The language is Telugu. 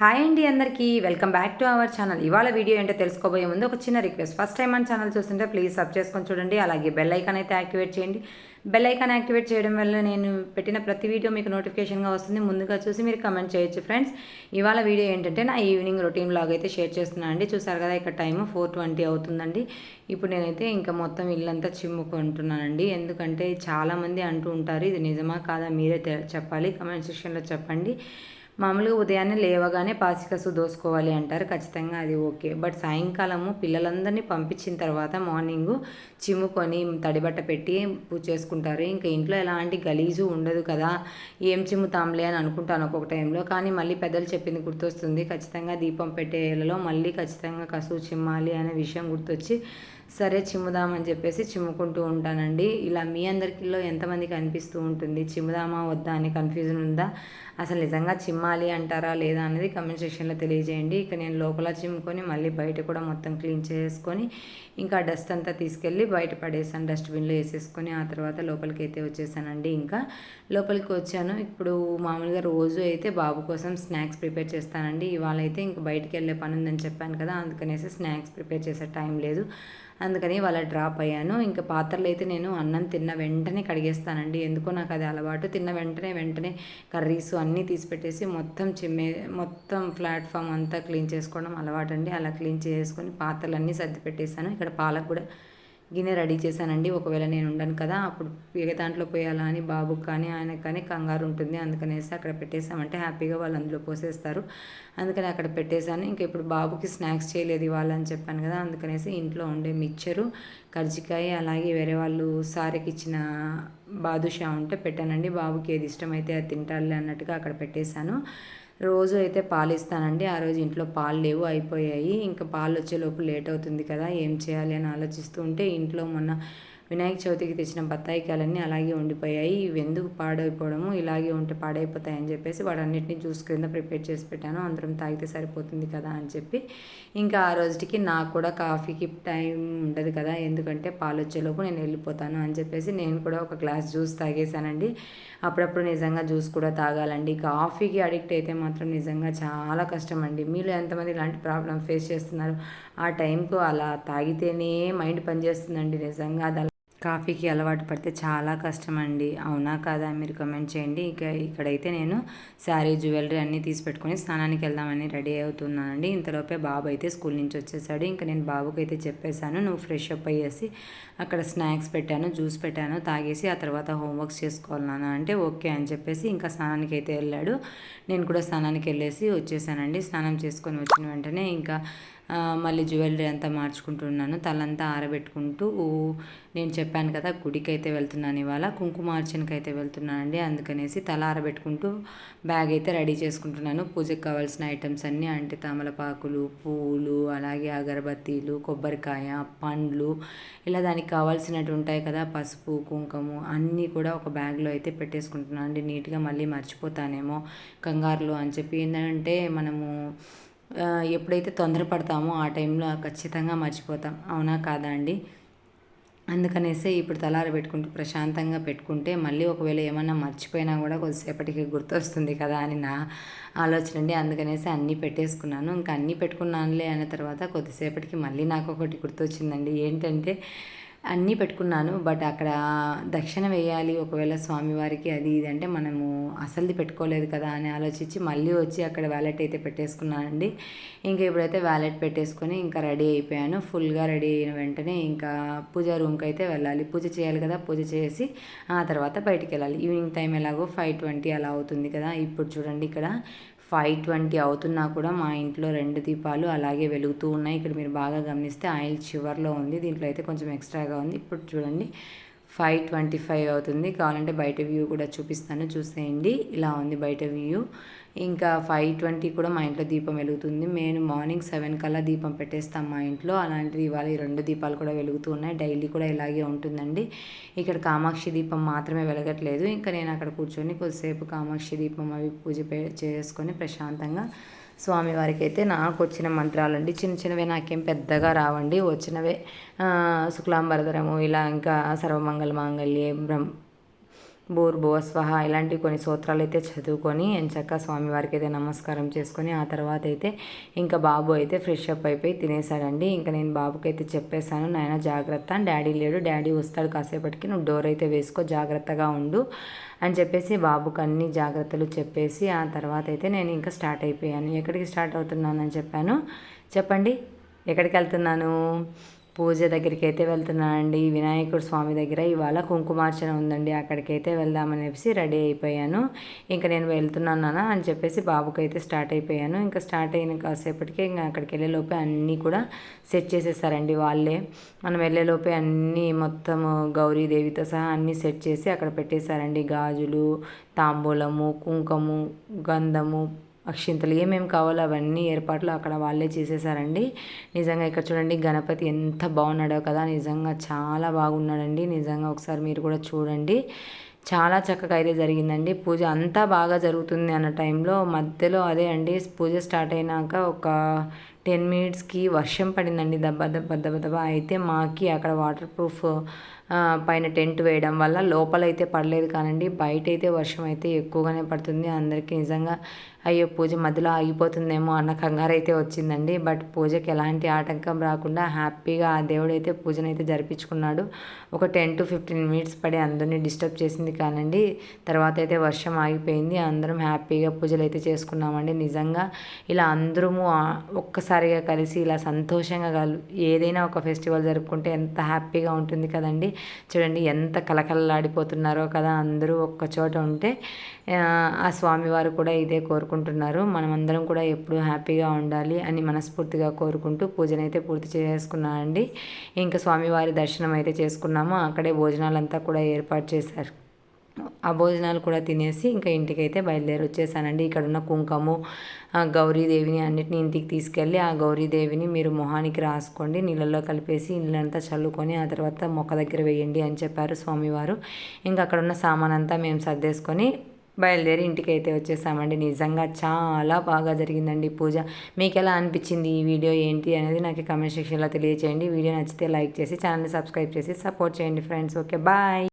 హాయ్ అండి అందరికీ. Welcome back to our channel. ఇవాళ వీడియో ఏంటో తెలుసుకోబోయే ముందు ఒక చిన్న రిక్వెస్ట్. ఫస్ట్ టైం మన ఛానల్ చూస్తుంటే ప్లీజ్ సబ్ చేసుకొని చూడండి. అలాగే బెల్ ఐకాన్ అయితే యాక్టివేట్ చేయండి. బెల్ ఐకాన్ యాక్టివేట్ చేయడం వల్ల నేను పెట్టిన ప్రతి వీడియో మీకు నోటిఫికేషన్గా వస్తుంది. ముందుగా చూసి మీరు కమెంట్ చేయొచ్చు ఫ్రెండ్స్ ఇవాళ వీడియో ఏంటంటే నా ఈవినింగ్ రొటీన్ బ్లాగ్ అయితే షేర్ చేస్తున్నాను అండి. చూసారు కదా ఇక్కడ టైం ఫోర్ ట్వంటీ అవుతుందండి. ఇప్పుడు నేనైతే ఇంకా మొత్తం ఇల్లంతా చిమ్ముకుంటున్నానండి. ఎందుకంటే చాలామంది అంటూ ఉంటారు ఇది నిజమా కాదా? మీరే తె- చెప్పాలి. కమెంట్ సెక్షన్లో చెప్పండి. మామూలుగా ఉదయాన్నే లేవగానే పాసికసు దోసుకోవాలి అంటారు. ఖచ్చితంగా అది ఓకే. బట్ సాయంకాలము పిల్లలందరినీ పంపించిన తర్వాత మార్నింగ్ చిమ్ముకొని తడిబట్ట పెట్టి పూజ చేసుకుంటారు ఇంకా ఇంట్లో ఎలాంటి గలీజు ఉండదు కదా. ఏం చిమ్ముతాంలే అని అనుకుంటాను ఒక్కొక్క టైంలో. కానీ మళ్ళీ పెద్దలు చెప్పింది గుర్తొస్తుంది. ఖచ్చితంగా దీపం పెట్టేలలో మళ్ళీ ఖచ్చితంగా కసువు చిమ్మాలి అనే విషయం గుర్తొచ్చి సరే చిమ్ముదామని చెప్పేసి చిమ్ముకుంటూ ఉంటానండి. ఇలా మీ అందరికిలో ఎంతమందికి అనిపిస్తూ ఉంటుంది? చిమ్ముదామా వద్దా అని కన్ఫ్యూజన్ ఉందా? అసలు నిజంగా చిమ్మాలి అంటారా లేదా అనేది కమెంట్ సెక్షన్లో తెలియజేయండి. ఇక నేను లోపల చిమ్ముకొని మళ్ళీ బయట కూడా మొత్తం క్లీన్ చేసుకొని ఇంకా డస్ట్ అంతా తీసుకెళ్ళి బయట పడేసాను. డస్ట్బిన్లో వేసేసుకొని ఆ తర్వాత లోపలికి అయితే వచ్చేసానండి ఇంకా. లోపలికి వచ్చాను. ఇప్పుడు మామూలుగా రోజు అయితే బాబు కోసం స్నాక్స్ ప్రిపేర్ చేస్తానండి. ఇవాళ అయితే ఇంకా బయటికి వెళ్ళే పని ఉందని చెప్పాను కదా అందుకనేసి స్నాక్స్ ప్రిపేర్ చేసే టైం లేదు. అందుకని వాళ్ళ డ్రాప్ అయ్యాను. ఇంకా పాత్రలు అయితే నేను అన్నం తిన్న వెంటనే కడిగేస్తానండి. ఎందుకో నాకు అది అలవాటు. తిన్న వెంటనే వెంటనే కర్రీస్ అన్నీ తీసి పెట్టేసి మొత్తం చిమ్మే మొత్తం ప్లాట్ఫామ్ అంతా క్లీన్ చేసుకోవడం అలవాటు అండి అలా క్లీన్ చేసుకొని పాత్రలన్నీ సర్ది పెట్టేశాను ఇక్కడ పాలకు కూడా గిన్నె రెడీ చేశానండి. ఒకవేళ నేను ఉండను కదా అప్పుడు ఏ దాంట్లో పోయాలా అని బాబుకి కానీ ఆయనకు కానీ కంగారు ఉంటుంది. అందుకనేసి అక్కడ పెట్టేసామంటే హ్యాపీగా వాళ్ళు అందులో పోసేస్తారు. అందుకని అక్కడ పెట్టేశాను. ఇంకా ఇప్పుడు బాబుకి స్నాక్స్ చేయలేదు ఇవాళ అని చెప్పాను కదా అందుకనేసి ఇంట్లో ఉండే మిక్చరు కర్జికాయ అలాగే వేరే వాళ్ళు సారికి ఇచ్చిన బాదుషా ఉంటే పెట్టానండి. బాబుకి ఏది ఇష్టమైతే అది తింటాలి అన్నట్టుగా అక్కడ పెట్టేశాను. రోజు అయితే పాలు ఇస్తానండి ఆ రోజు ఇంట్లో పాలు లేవు అయిపోయాయి. ఇంకా పాలు వచ్చేలోపు లేట్ అవుతుంది కదా ఏం చేయాలి అని ఆలోచిస్తూ ఉంటే ఇంట్లో మొన్న వినాయక చవితికి తెచ్చిన బత్తాయికాయలన్నీ అలాగే ఉండిపోయాయి. ఇవి ఎందుకు పాడైపోవడము? ఇలాగే ఉంటే పాడైపోతాయని చెప్పేసి వాటన్నిటిని జ్యూస్ కింద ప్రిపేర్ చేసి పెట్టాను. అందరం తాగితే సరిపోతుంది కదా అని చెప్పి. ఇంకా ఆ రోజుకి నాకు కూడా కాఫీకి టైం ఉండదు కదా. ఎందుకంటే పాలు వచ్చేలోపు నేను వెళ్ళిపోతాను అని చెప్పేసి నేను కూడా ఒక గ్లాస్ జ్యూస్ తాగేశానండి. అప్పుడప్పుడు నిజంగా జ్యూస్ కూడా తాగాలండి. కాఫీకి అడిక్ట్ అయితే మాత్రం నిజంగా చాలా కష్టం అండి మీరు ఎంతమంది ఇలాంటి ప్రాబ్లం ఫేస్ చేస్తున్నారు? ఆ టైంకు అలా తాగితేనే మైండ్ పనిచేస్తుందండి నిజంగా. అది అలా- కాఫీకి అలవాటు పడితే చాలా కష్టం అండి అవునా కాదా? మీరు కమెంట్ చేయండి. ఇక ఇక్కడైతే నేను శారీ జ్యువెలరీ అన్నీ తీసి పెట్టుకొని స్నానానికి వెళ్దామని రెడీ అవుతున్నానండి. ఇంతలోపే బాబు అయితే స్కూల్ నుంచి వచ్చేసాడు. ఇంకా నేను బాబుకి అయితే చెప్పేశాను. నువ్వు ఫ్రెష్ అప్ అయ్యేసి అక్కడ స్నాక్స్ పెట్టాను జ్యూస్ పెట్టాను తాగేసి ఆ తర్వాత హోంవర్క్స్ చేసుకోవాలి అంటే ఓకే అని చెప్పేసి ఇంకా స్నానానికి అయితే వెళ్ళాడు. నేను కూడా స్నానానికి వెళ్ళేసి వచ్చేసానండి. స్నానం చేసుకొని వచ్చిన వెంటనే ఇంకా మళ్ళీ జ్యువెలరీ అంతా మార్చుకుంటున్నాను. తలంతా ఆరబెట్టుకుంటూ నేను చెప్పాను కదా గుడికి అయితే వెళ్తున్నాను ఇవాళ కుంకుమార్చనకి అయితే వెళ్తున్నానండి. అందుకనేసి తల ఆరబెట్టుకుంటూ బ్యాగ్ అయితే రెడీ చేసుకుంటున్నాను. పూజకి కావాల్సిన ఐటమ్స్ అన్నీ అంటే తమలపాకులు పూలు అలాగే అగరబత్తీలు కొబ్బరికాయ పండ్లు ఇలా దానికి కావాల్సినట్టు ఉంటాయి కదా పసుపు కుంకుమ అన్నీ కూడా ఒక బ్యాగ్లో అయితే పెట్టేసుకుంటున్నాను అండి నీట్గా మళ్ళీ మర్చిపోతానేమో కంగారులో అని చెప్పి. ఏంటంటే మనము ఎప్పుడైతే తొందరపడతామో ఆ టైంలో ఖచ్చితంగా మర్చిపోతాం. అవునా కాదా అండి? అందుకనేసే ఇప్పుడు తలారి పెట్టుకుంటూ ప్రశాంతంగా పెట్టుకుంటే మళ్ళీ ఒకవేళ ఏమన్నా మర్చిపోయినా కూడా కొద్దిసేపటికి గుర్తొస్తుంది కదా అని నా ఆలోచన అండి. అందుకనేసి అన్నీ పెట్టేసుకున్నాను. ఇంకా అన్నీ పెట్టుకున్నానులే అన్న తర్వాత కొద్దిసేపటికి మళ్ళీ నాకు ఒకటి గుర్తొచ్చిందండి. ఏంటంటే అన్నీ పెట్టుకున్నాను బట్ అక్కడ దక్షిణ వేయాలి ఒకవేళ స్వామివారికి అది ఇది అంటే మనము అసలుది పెట్టుకోలేదు కదా అని ఆలోచించి మళ్ళీ వచ్చి అక్కడ వ్యాలెట్ అయితే పెట్టేసుకున్నానండి ఇంకా ఇప్పుడైతే వ్యాలెట్ పెట్టేసుకొని ఇంకా రెడీ అయిపోయాను. ఫుల్గా రెడీ అయిన వెంటనే ఇంకా పూజ రూమ్కి అయితే వెళ్ళాలి. పూజ చేయాలి కదా పూజ చేసి ఆ తర్వాత బయటికి వెళ్ళాలి. ఈవినింగ్ టైం ఎలాగో ఫైవ్ ట్వంటీ అలా అవుతుంది కదా. ఇప్పుడు చూడండి ఇక్కడ ఫైవ్ ట్వంటీ అవుతున్నా కూడా మా ఇంట్లో రెండు దీపాలు అలాగే వెలుగుతూ ఉన్నాయి. ఇక్కడ మీరు బాగా గమనిస్తే ఆయిల్ చివర్లో ఉంది. దీంట్లో అయితే కొంచెం ఎక్స్ట్రాగా ఉంది. ఇప్పుడు చూడండి. ఫైవ్ ట్వంటీ ఫైవ్ అవుతుంది. కావాలంటే బయట వ్యూ కూడా చూపిస్తాను. చూసేయండి. ఇలా ఉంది బయట వ్యూ. ఇంకా ఫైవ్ ట్వంటీ కూడా మా ఇంట్లో దీపం వెలుగుతుంది. నేను మార్నింగ్ సెవెన్ కల్లా దీపం పెట్టేస్తాం మా ఇంట్లో. అలాంటిది ఇవాళ ఈ రెండు దీపాలు కూడా వెలుగుతూ ఉన్నాయి. డైలీ కూడా ఇలాగే ఉంటుందండి. ఇక్కడ కామాక్షి దీపం మాత్రమే వెలగట్లేదు. ఇంకా నేను అక్కడ కూర్చొని కొద్దిసేపు కామాక్షి దీపం అవి పూజ చేసుకొని ప్రశాంతంగా స్వామివారికి అయితే నాకు వచ్చిన మంత్రాలండి. చిన్న చిన్నవే నాకేం పెద్దగా రావండి. వచ్చినవే శుక్లాంబరధరము ఇలా ఇంకా సర్వమంగళ మాంగళ్యే బ్రహ్మ భూర్భువస్వహ ఇలాంటి కొన్ని సూత్రాలు అయితే చదువుకొని ఎంచక్క స్వామివారికి అయితే నమస్కారం చేసుకొని ఆ తర్వాత అయితే ఇంకా బాబు అయితే ఫ్రెష్ అప్ అయిపోయి తినేసాడండి ఇంకా నేను బాబుకి అయితే చెప్పేశాను నాయన జాగ్రత్త డాడీ లేడు డాడీ వస్తాడు కాసేపటికి నువ్వు డోర్ అయితే వేసుకో జాగ్రత్తగా ఉండు అని చెప్పేసి బాబుకి అన్ని జాగ్రత్తలు చెప్పేసి ఆ తర్వాత అయితే నేను ఇంకా స్టార్ట్ అయిపోయాను. ఎక్కడికి స్టార్ట్ అవుతున్నానని చెప్పాను? చెప్పండి ఎక్కడికి వెళ్తున్నాను? పూజ దగ్గరికి అయితే వెళ్తున్నానండి వినాయకుడు స్వామి దగ్గర ఇవాళ కుంకుమార్చన ఉందండి. అక్కడికి అయితే చెప్పేసి రెడీ అయిపోయాను. ఇంకా నేను వెళ్తున్నాను అని చెప్పేసి బాబుకి అయితే స్టార్ట్ అయిపోయాను. ఇంకా స్టార్ట్ అయిన కాసేపటికి ఇంకా అక్కడికి వెళ్ళేలోపే అన్నీ కూడా సెట్ చేసేసారండి వాళ్ళే. మనం వెళ్ళేలోపే అన్నీ మొత్తం గౌరీదేవితో సహా అన్నీ సెట్ చేసి అక్కడ పెట్టేశారండి. గాజులు తాంబూలము కుంకము గంధము అక్షింతలు ఏమేమి కావాలో అవన్నీ ఏర్పాట్లు అక్కడ వాళ్ళే చేసేసారండి నిజంగా ఇక్కడ చూడండి గణపతి ఎంత బాగున్నాడో కదా. నిజంగా చాలా బాగున్నాడండి. నిజంగా ఒకసారి మీరు కూడా చూడండి. చాలా చక్కగా అయితే జరిగిందండి. పూజ అంతా బాగా జరుగుతుంది అన్న టైంలో. మధ్యలో అదే అండి పూజ స్టార్ట్ అయినాక ఒక టెన్ మినిట్స్కి వర్షం పడిందండి. దెబ్బ దెబ్బ దెబ్బ దెబ్బ. అయితే మాకి అక్కడ వాటర్ ప్రూఫ్ పైన టెంట్ వేయడం వల్ల లోపలైతే పడలేదు కానండి. బయట అయితే వర్షం అయితే ఎక్కువగానే పడుతుంది. అందరికీ నిజంగా అయ్యో పూజ మధ్యలో ఆగిపోతుందేమో అన్న కంగారు అయితే వచ్చిందండి. బట్ పూజకి ఎలాంటి ఆటంకం రాకుండా హ్యాపీగా ఆ దేవుడైతే అయితే పూజనైతే జరిపించుకున్నాడు. ఒక టెన్ టు ఫిఫ్టీన్ మినిట్స్ పడి అందరినీ డిస్టర్బ్ చేసింది కానండి. తర్వాత అయితే వర్షం ఆగిపోయింది. అందరం హ్యాపీగా పూజలు అయితే చేసుకున్నామండి. నిజంగా ఇలా అందరము ఒక్కసారిగా కలిసి ఇలా సంతోషంగా కలు ఏదైనా ఒక ఫెస్టివల్ జరుపుకుంటే ఎంత హ్యాపీగా ఉంటుంది కదండి. చూడండి ఎంత కలకలలాడిపోతున్నారో కదా అందరూ ఒక్క చోట ఉంటే ఆ స్వామివారు కూడా ఇదే కోరుకుంటున్నారు. మనమందరం కూడా ఎప్పుడు హ్యాపీగా ఉండాలి అని మనస్ఫూర్తిగా కోరుకుంటూ పూజనైతే పూర్తి చేసుకున్నానండి. ఇంకా స్వామివారి దర్శనం అయితే చేసుకున్నాము. అక్కడే భోజనాలంతా కూడా ఏర్పాటు చేశారు. ఆ భోజనాలు కూడా తినేసి ఇంకా ఇంటికైతే బయలుదేరి వచ్చేసానండి. ఇక్కడ ఉన్న కుంకము గౌరీదేవిని అన్నిటిని ఇంటికి తీసుకెళ్ళి ఆ గౌరీదేవిని మీరు మొహానికి రాసుకోండి. నీళ్ళల్లో కలిపేసి ఇళ్ళంతా చల్లుకొని ఆ తర్వాత మొక్క దగ్గర వేయండి అని చెప్పారు స్వామివారు. ఇంకా అక్కడ ఉన్న సామాన్ అంతా మేము సర్దేసుకొని బయలుదేరి ఇంటికి అయితే వచ్చేసామండి. నిజంగా చాలా బాగా జరిగిందండి పూజ. మీకు ఎలా అనిపించింది ఈ వీడియో ఏంటి అనేది నాకు కమెంట్ సెక్షన్లో తెలియచేయండి. వీడియో నచ్చితే లైక్ చేసి ఛానల్ని సబ్స్క్రైబ్ చేసి సపోర్ట్ చేయండి ఫ్రెండ్స్. Okay bye.